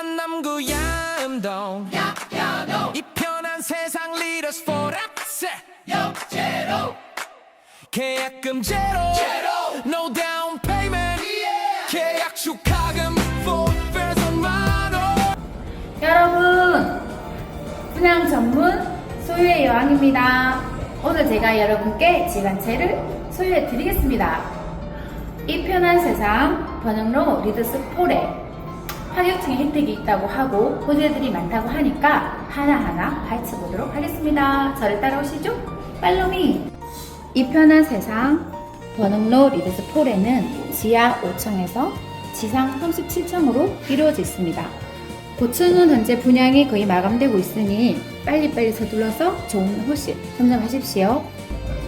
부산 남구 야음동 이 편한 세상 리더스 포랩세 계약금 제로. No down payment. 계약 축하금 for person 만원. 여러분, 분양 전문 소유의 여왕입니다. 오늘 제가 여러분께 집안채를 소유해 드리겠습니다. 이 편한 세상 번영로 리드스 폴에 파격적인 혜택이 있다고 하고 호재들이 많다고 하니까 하나하나 파헤쳐 보도록 하겠습니다. 저를 따라오시죠. 팔로미. 이 편한 세상 번흥로 리드스 폴에는 지하 5층에서 지상 37층으로 이루어져 있습니다. 고층은 현재 분양이 거의 마감되고 있으니 빨리빨리 서둘러서 좋은 호실 선점하십시오.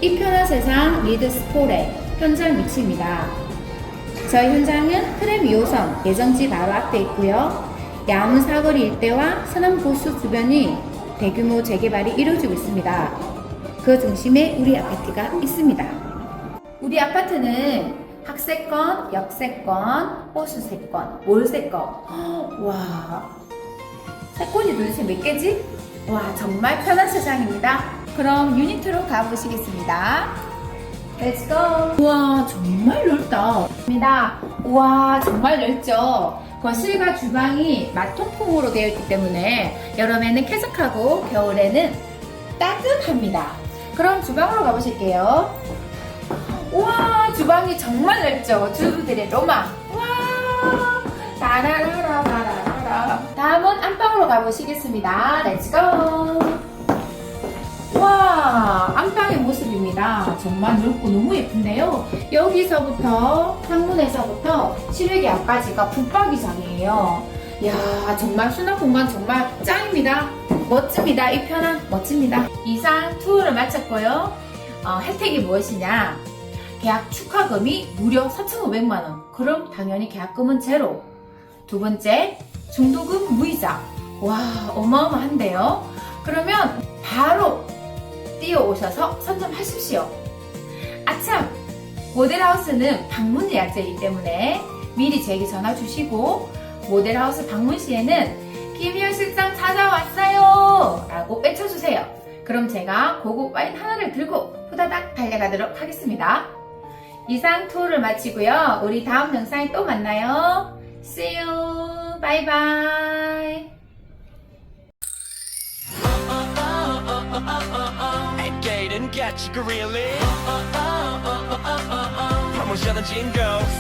이 편한 세상 리드스 폴의 현장 위치입니다. 저희 현장은 트램 2호선 예정지 바로 앞에 있고요. 야문 사거리 일대와 서남 고수 주변이 대규모 재개발이 이루어지고 있습니다. 그 중심에 우리 아파트가 있습니다. 우리 아파트는 학세권, 역세권, 호수세권, 몰세권. 와, 세권이 도대체 몇 개지? 와, 정말 편한 세상입니다. 그럼 유니트로 가보시겠습니다. Let's go. 우와, 정말 넓다. 입니다. 우와, 정말 넓죠? 거실과 주방이 마통풍으로 되어 있기 때문에 여름에는 쾌적하고 겨울에는 따뜻합니다. 그럼 주방으로 가보실게요. 우와, 주방이 정말 넓죠? 주부들의 로망. 와, 다라라라라라라. 다음은 안방으로 가보시겠습니다. 렛츠 모습입니다. 정말 넓고 너무 예쁜데요. 여기서부터, 창문에서부터 실외기 앞까지가 붙박이장이에요. 이야, 정말 수납 공간 정말 짱입니다. 멋집니다. 이 편한, 멋집니다. 이상 투어를 마쳤고요. 어, 혜택이 무엇이냐? 계약 축하금이 무려 4,500만원. 그럼 당연히 계약금은 제로. 두 번째, 중도금 무이자. 와, 어마어마한데요? 그러면 바로 뛰어오셔서 선점하십시오. 아참! 모델하우스는 방문 예약제이기 때문에 미리 제게 전화 주시고 모델하우스 방문 시에는 김희연 실장 찾아왔어요! 라고 외쳐주세요. 그럼 제가 고급 와인 하나를 들고 후다닥 달려가도록 하겠습니다. 이상 투어를 마치고요. 우리 다음 영상에 또 만나요. See you. Bye bye. Got you gorilla. How much you go?